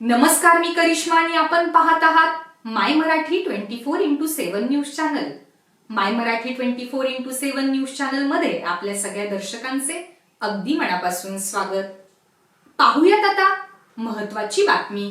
नमस्कार मी करिश्मा आणि आपण पाहत आहात my Marathi twenty four into seven news channel. My Marathi twenty four into seven news चॅनलमध्ये आपल्या सगळ्या दर्शकांचे अगदी मनापासून स्वागत. पाहूयात आता महत्वाची बातमी.